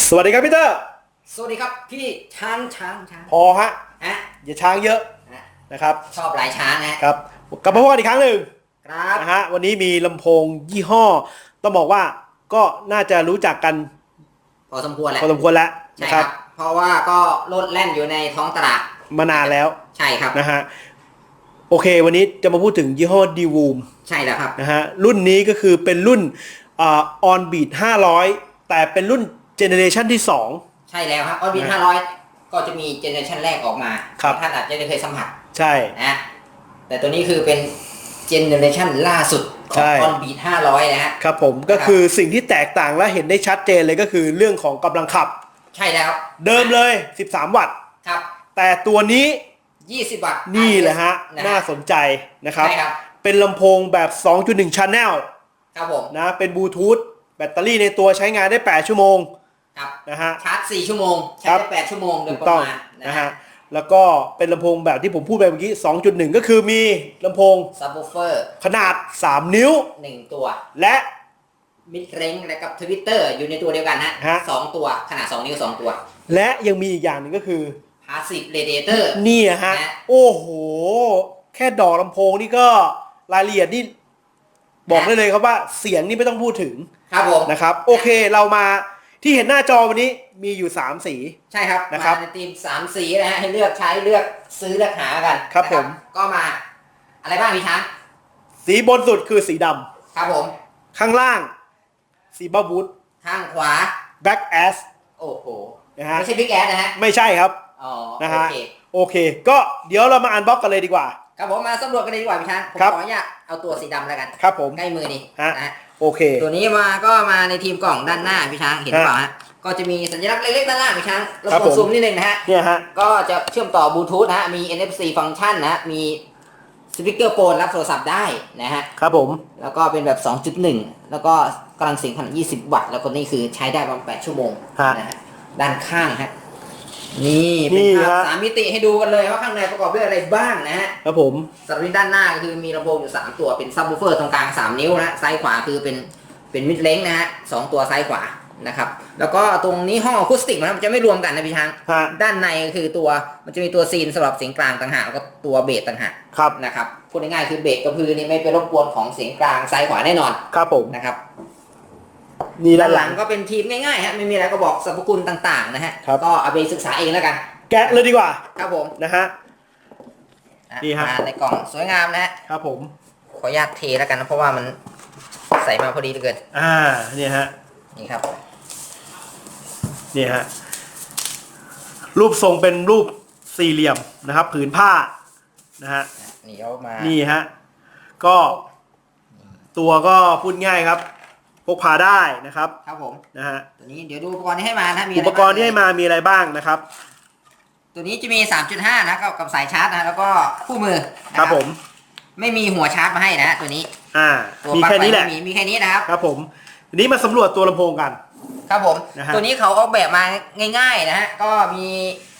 สวัสดีครับพี่เตอร์สวัสดีครับพี่ช้างช้างช้างพอฮะอะอย่าช้างเยอะอะนะครับชอบลายช้างนะฮะครับกลับมาพบกันอีกครั้งหนึ่งครับนะฮะวันนี้มีลำโพงยี่ห้อ ต้องบอกว่าก็น่าจะรู้จักกันพอสมควรแหละพอสมควรแล้วใช่นะคครัรับบ เพราะว่าก็โลดแล่นอยู่ในท้องตลาดมานานแล้วใช่ครับนะฮะโอเค วันนี้จะมาพูดถึงยี่ห้อดีวูมใช่แล้วครับนะฮะรุ่นนี้ก็คือเป็นรุ่นออนบีด500 แต่เป็นรุ่น เจเนเรชันที่ ใช่แล้วครับออบิทนะห้าร้อยก็จะมีเจเนอเรชันแรกออกมาครับ ท่านอาจจะได้เคยสัมผัส2 ใช่นะฮะแต่ตัวนี้คือเป็นเจเนอเรชันล่าสุดขอใช่ งออนบีทห้าร้อยนะฮะ ครับผมก็คือสิ่งที่แตกต่างและเห็นได้ชัดเจนเลยก็คือเรื่องของกำลังขับ ใช่แล้วเดิมเลย 13 วัตต์ ครับแต่ตัวนี้20 วัตต์นี่แหละฮะนะน่าสนใจนะครับ ใช่ครับเป็นลำโพงแบบ 2.1 Channel ครับผมนะ เป็นบลูทูธแบตเตอรี่ในตัวใช้งานได้ 8 ชั่วโมง ครับนะฮะชาร์จ 4 ชั่วโมงใช้ครับได้8ชั่วโมงโดยถูกประต้องมาณนะนะฮะฮะแล้วก็เป็นลำโพงแบบที่ผมพูดไปเมื่อกี้ 2.1 ก็คือมีลำโพงซับวูเฟอร์ขนาด 3 นิ้ว หนึ่งตัว และมิดเร้งและกับทวิตเตอร์อยู่ในตัวเดียวกันฮะฮะ สองตัวขนาด 2 นิ้ว 2 ตัวและยังมีอีกอย่างหนึ่งก็คือ Passive Radiator นี่อะฮะนะโอ้โห แค่ดอกลำโพงนี่ก็รายละเอียดนี่บอกได้เลยครับว่าเสียงนี่ไม่ต้องพูดถึงครับผม นะครับ โอเคเรามา ที่เห็นหน้าจอวันนี้มีอยู่ 3 สี ใช่ครับนะครับมาในทีมสามสีนะฮะให้เลือกใช้เลือกซื้อเลือกหากันครับนะผม ก็มา อะไรบ้างพี่ช้างสีบนสุดคือสีดำครับผม ข้างล่าง สีบ้าบูทข้างขวา แบ็กแอส โอ้โหนะฮะ ไม่ใช่บิ๊กแอดนะฮะ ไม่ใช่ครับ อ๋อ นะโอฮะเค โอเค ก็เดี๋ยวเรามาอันบ็อกกันเลยดีกว่า ครับผมมาสำรวจกันเลยดีกว่าพี่ช้างผมครับ ขออนุญาตเอาตัวสีดำแล้วกันครับผม ใกล้มือนี่ฮะ นะฮะโอเค ตัวนี้มาก็มาในทีมกล่องด้านหน้าพี่ช้างเห็นหรือเปล่าฮะก็จะมีสัญลักษณ์เล็กๆด้านหน้าพี่ช้างรบครับกผวนมซูมนิดนึงนะฮะ เนี่ยฮะ ก็จะเชื่อมต่อบลูทูธนะฮะ มี NFC ฟังก์ชันนะฮะ มีสปีกเกอร์โฟนรับโทรศัพท์ได้นะฮะ ครับผม แล้วก็เป็นแบบ 2.1 แล้วก็กำลังเสียงขนาด 20 วัตต์ แล้วก็นี่คือใช้ได้ประมาณ 8 ชั่วโมงฮะ นะฮะ ด้านข้างฮะ นี่เป็นนี่ภาพฮะสามมิติให้ดูกันเลยว่าข้างในประกอบด้วยอะไรบ้างนะฮะครับผมสำหรับด้านหน้าก็คือมีลำโพงอยู่3ตัวเป็นซับวูเฟอร์ตรงกลาง3นิ้วนะซ้ายขวาคือเป็นเป็นมิดเลงนะฮะสองตัวซ้ายขวานะครับแล้วก็ตรงนี้ห้องอะคูสติกนะมันจะไม่รวมกันนะพี่ช้างฮะด้านในก็คือตัวมันจะมีตัวซีนสำหรับเสียงกลางต่างหากแล้วก็ตัวเบสต่างหากครับนะครับพูดง่ายๆคือเบสกับพื้นนี่ไม่ไปรบกวนของเสียงกลางซ้ายขวาแน่นอนครับผมนะครับ นี่ด้าด้านนหหลัลังง ก็เป็นทีมง่ายๆฮะไม่มีอะไรก็บอกสรรพคุณต่างๆนะฮะครับ ก็เอาไปศึกษาเองแล้วกันแกะเลยดีกว่าครับผมนะฮะ อะนี่ฮะ มาในกล่องสวยงามนะฮะครับผม ขออนุญาตเทแล้วกันนะเพราะว่ามันใส่มาพอดีเหลือเกินอ่าเนี่ยฮะนี่ครับเนี่ยฮะรูปทรงเป็นรูปสี่เหลี่ยมนะครับ ผืนผ้านะฮะ นี่เอามานี่ฮะ ก็ตัวก็พูดง่ายครับ พกพาได้นะครับครับผมนะฮะตัวนี้เดี๋ยวดูอุปกรณ์ที่ให้มานะมีะอุไบ้างปกรณ์ที่ให้มามีอะไรบ้างนะครับ ตัวนี้จะมี 3.5 นะกับกับสายชาร์จนะแล้วก็คู่มือนะครับผม ไม่มีหัวชาร์จมาให้นะตัวนี้ อ่าตัวมีปลั๊กแค่นี้แหละไฟไม่มีมีแค่นี้นะครับครับผมทีนี้มาสำรวจตัวลำโพงกัน ครับผมนะฮะตัวนี้เขาออกแบบมาง่าย ๆ นะฮะก็มี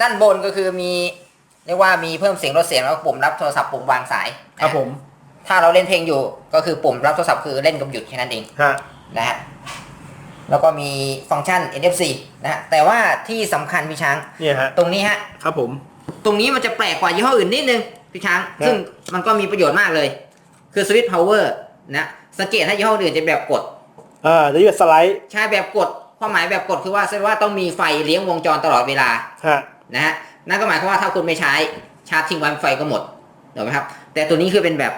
ด้านบนก็คือมีเรียกว่ามีเพิ่มเสียงลดเสียงแล้วก็ปุ่มรับโทรศัพท์ปุ่มวางสายนะครับผม ถ้าเราเล่นเพลงอยู่ก็คือปุ่มรับโทรศัพท์คือเล่นกับหยุดแค่นั้นเองฮะ นะฮะแล้วก็มีฟังก์ชัน NFC นะฮะแต่ว่าที่สำคัญพี่ช้าง เนี่ยฮะตรงนี้ฮะ ครับผม ตรงนี้มันจะแปลกกว่ายี่ห้ออื่นนิดนึงพี่ช้างครับซึ่งมันก็มีประโยชน์มากเลย คือสวิตช์พาวเวอร์นะสังเกตถ้ายี่ห้ออื่นจะแบบกดอ่าเดี๋ยวจะสไลด์ใช่แบบกดความหมายแบบกดคือว่าแสดงว่าต้องมีไฟเลี้ยงวงจรตลอดเวลาฮะนะฮะนั่นก็หมายความว่าถ้าคุณไม่ใช้ชาร์จทิ้งไว้ไฟก็หมดถูกไหมครับ แต่ตัวนี้คือเป็นแบบ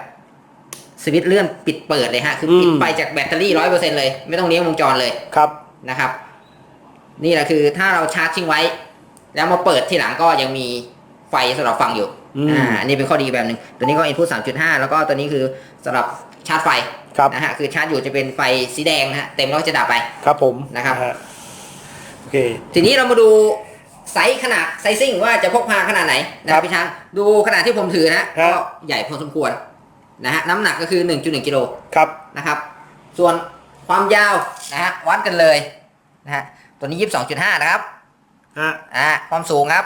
สวิตช์เลื่อนปิดเปิดเลยฮะ คือปิดอืมไฟจากแบตเตอรี่ร้อยเปอร์เซ็นต์เลย ไม่ต้องเลี้ยงวงจรเลยครับนะครับ นี่แหละคือถ้าเราชาร์จทิ้งไว้ แล้วมาเปิดทีหลังก็ยังมีไฟสำหรับฟังอยู่อืมอ่าอันนี้เป็นข้อดีแบบหนึ่งตัวนี้ก็ input 3.5 แล้วก็ตัวนี้คือสำหรับชาร์จไฟครับนะฮะคือชาร์จอยู่จะเป็นไฟสีแดงนะฮะเต็มแล้วก็จะดับไปครับผมนะครับฮโอเคทีนี้เรามาดูไซส์ขนาดไซซิ่งว่าจะพกพาขนาดไหนนะคครัรับบพี่ช้างดูขนาดที่ผมถือนะครัก็บใหญ่พอสมควร นะฮะน้ำหนักก็คือ 1.1กิโลครับนะครับ ส่วนความยาวนะฮะวัดกันเลยนะฮะตัวนี้ 22.5 นะครับฮะอ่าความสูงครับ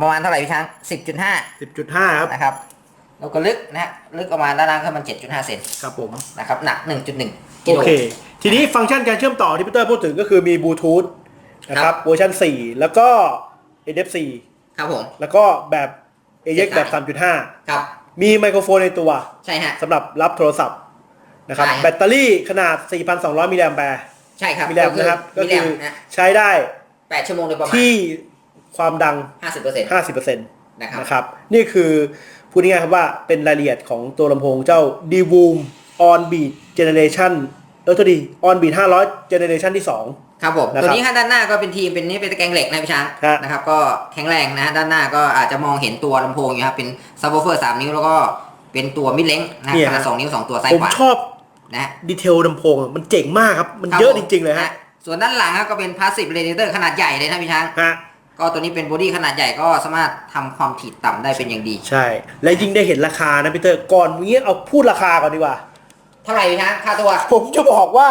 ประมาณเท่าไหร่พี่ช้าง10.5 สิบจุดห้าครับนะครับแล้วก็ลึกนะฮะลึกประมาณด้านล่างก็มัน 7.5 เซนครับผมนะครับหนัก 1.1กิโอโล เค ทีทีนี้ฟังก์ชันการเชื่อมต่อที่พีเตอร์พูดถึงก็คือมีบลูทูธนะคครัรับ บเวอร์ชัน4 แล้วก็ NFC ครับผม แล้วก็แบบ AX แบบครับ3.5มีไมโครโฟนในตัวใช่ฮะ สำหรับรับโทรศัพท์นะครับใช่ครับ แบตเตอรี่ขนาด 4,200 มิลลิแอมแปร์ใช่ครับมิลลิแอมนะครับ ก็มิลลิคืแออมนะใช้ได้แปดชั่วโมงโดยประมาณที่ความดัง ห้าสิบเปอร์เซ็นต์50%นะครับนะครับ นี่คือพูดง่ายๆครับว่าเป็นรายละเอียดของตัวลำโพงเจ้า d v o o m On Beat Generation เออตัวดี On Beat 500 Generation ที่ 2 ครับผมนะครับตัวนี้ฮะด้านหน้าก็เป็นทีมเป็นนี่เป็นตะแกรงเหล็กนะพี่ช้างฮะ นะครับก็แข็งแรงนะฮะด้านหน้าก็อาจจะมองเห็นตัวลำโพงอยู่ครับเป็นซับ w ูเฟอร์สามนิ้วแล้วก็เป็นตัวมิดเล้งนะขนาดสองนิ้วสองตัวซ้ายผมขวาชอบนะฮะ ดีเทลลำโพงอะมันเจ๋งมากครับ มันครับเยอะผจริง ๆ เลยฮะนส่วนด้านหลังครับก็เป็นพาสซีฟเรดิเตอร์ขนาดใหญ่เลยนะพี่ช้าง ฮะ ก็ตัวนี้เป็นบอดี้ขนาดใหญ่ก็สามารถทำความถี่ต่ำได้เป็นอย่างดี ใช่ และยิ่งได้เห็นราคานะพีเตอร์ก่อนนี้เอาพูดราคาก่อนดีกว่า เท่าไหร่พี่ช้างค่าตัว ผมจะบอกว่า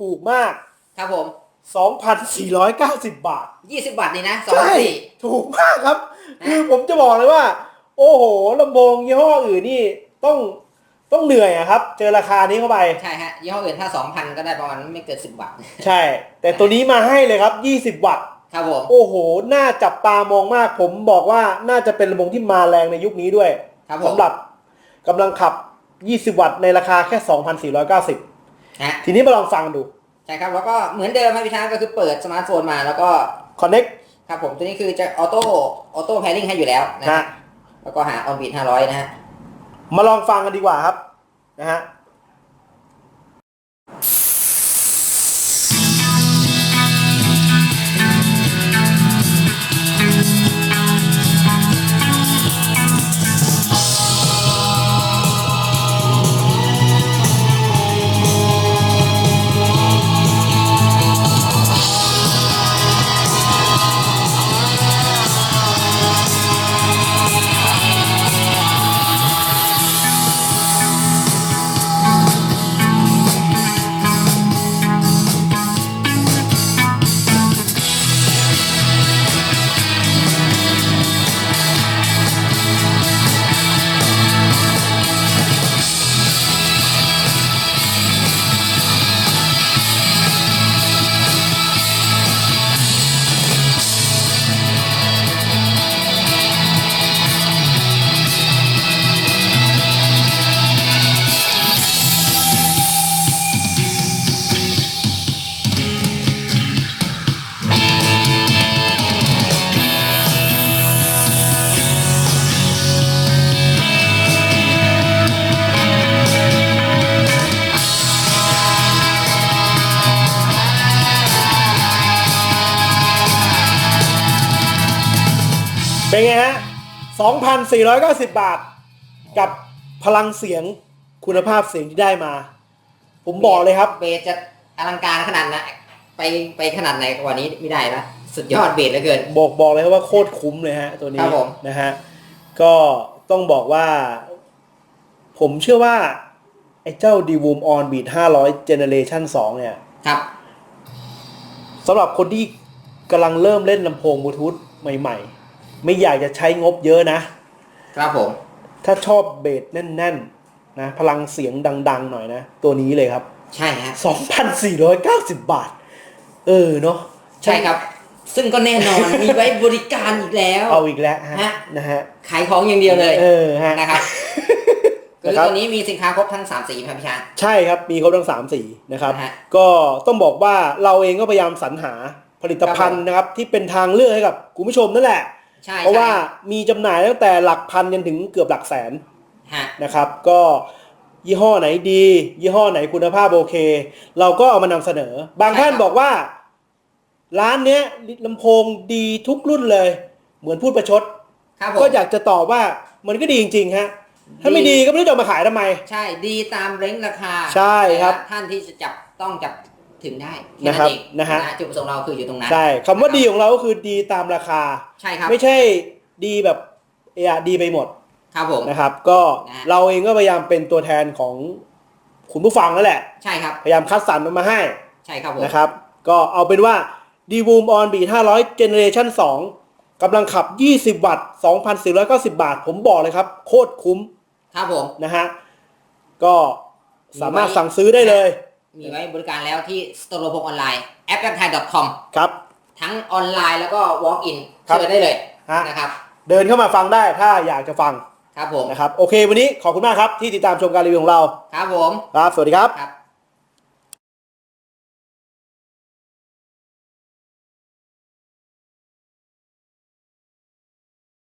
ถูกมาก ครับผม 2,490 บาท20บาทนี่นะสองใช่ สี่ ถูกมากครับ นะ คือผมจะบอกเลยว่า โอ้โหลำโพงยี่ห้ออื่นนี่ต้องต้องเหนื่อยอะครับ เจอราคานี้เข้าไป ใช่ฮะยี่ห้ออื่นถ้า2,000ก็ได้ประมาณไม่เกิน10บาทใช่ แต่ตัวนี้มาให้เลยครับ 20 วัตต์ ครับผมโอ้โห น่าจับตามองมาก ผมบอกว่าน่าจะเป็นลำโพงที่มาแรงในยุคนี้ด้วยครับผมสำหรับกำลังขับ 20 วัตต์ในราคาแค่ 2,490 ฮะ ทีนี้มาลองฟังดู ใช่ครับแล้วก็เหมือนเดิมครับพี่ช้างก็คือเปิดสมาร์ทโฟนมาแล้วก็ Connect ครับผมตัวนี้คือจะออโต้ออโต้แพริ่งให้อยู่แล้วนะฮะ แล้วก็หาออนบีท500นะฮะ มาลองฟังกันดีกว่าครับนะฮะ เป็นไงฮะ 2,490 บาท กับพลังเสียงคุณภาพเสียงที่ได้มา ผมบอกเลยครับ เบสจะอลังการขนาดไหนไปไปขนาดไหนกว่านี้ไม่ได้นะสุดยอดเบสเหลือเกิน บอกบอกเลยครับว่าโคตรคุ้มเลยฮะ ตัวนี้ครับผม นะฮะ ก็ต้องบอกว่า ผมเชื่อว่า ไอ้เจ้า d v o o m On Beat 500 Generation 2 เนี่ยครับ สำหรับคนที่กำลังเริ่มเล่นลำโพงบลูทูธใหม่ ๆ ไม่อยากจะใช้งบเยอะนะ ครับผม ถ้าชอบเบสแน่นๆนะพลังเสียงดัง ๆ หน่อยนะ ตัวนี้เลยครับ ใช่ฮะ2,490 บาท เออเนาะใช่ครับ ซึ่งก็แน่นอน มีไว้บริการอีกแล้ว เอาอีกแล้วฮะฮะนะฮะ ขายของอย่างเดียวเลย เออฮะนะครับคือนะครับตัวนี้มีสินค้าครบทั้ง 3 สีครับพี่ช้างใช่ครับ มีครบทั้งสามสีนะครับนะฮะก็ต้องบอกว่าเราเองก็พยายามสรรหาผลิตภัณฑ์นะครับ ที่เป็นทางเลือกให้กับคุณผู้ชมนั่นแหละ ใช่เพราะว่าใช่มีจำหน่ายตั้งแต่หลักพันจนถึงเกือบหลักแสนฮะนะครับ ก็ยี่ห้อไหนดี ยี่ห้อไหนคุณภาพโอเค เราก็เอามานำเสนอ บางท่านบอกว่า ร้านเนี้ยลำโพงดีทุกรุ่นเลย เหมือนพูดประชด ครับผมก็อยากจะตอบว่ามันก็ดีจริงๆฮะถ้าไม่ดีดีก็ไม่รู้จะเอามาขายทำไม ใช่ดีตามเร้งราคาใช่ครับ แต่ท่านที่จะจับต้องจับ ถึงได้แนะครับเองนะฮะจุดประสงค์เราคืออยู่ตรงนั้นใช่คำว่าดีของเราก็คือดีตามราคาใช่ครับไม่ใช่ดีแบบเอะดีไปหมดครับผมนะครับ ก็นะฮะเราเองก็พยายามเป็นตัวแทนของคุณผู้ฟังนั่นแหละใช่ครับพยายามคัดสรรมันมาให้ใช่ครับผมนะครับ ก็เอาเป็นว่า d v o o m On Beat 500 Generation 2กำลังขับ 20 วัตต์2,490 บาท ผมบอกเลยครับ โคตรคุ้ม ครับผม นะฮะ ก็สามารถสั่งซื้อได้เลย มีไว้บริการแล้วที่สโตร์โพงออนไลน์แอปแอปไทย .com ครับ ทั้งออนไลน์แล้วก็ walk in ครับ เชิญได้เลยฮะนะครับ เดินเข้ามาฟังได้ถ้าอยากจะฟังครับผม นะครับ โอเค วันนี้ขอบคุณมากครับที่ติดตามชมการรีวิวของเรา ครับผม ครับ สวัสดีครับ ครับ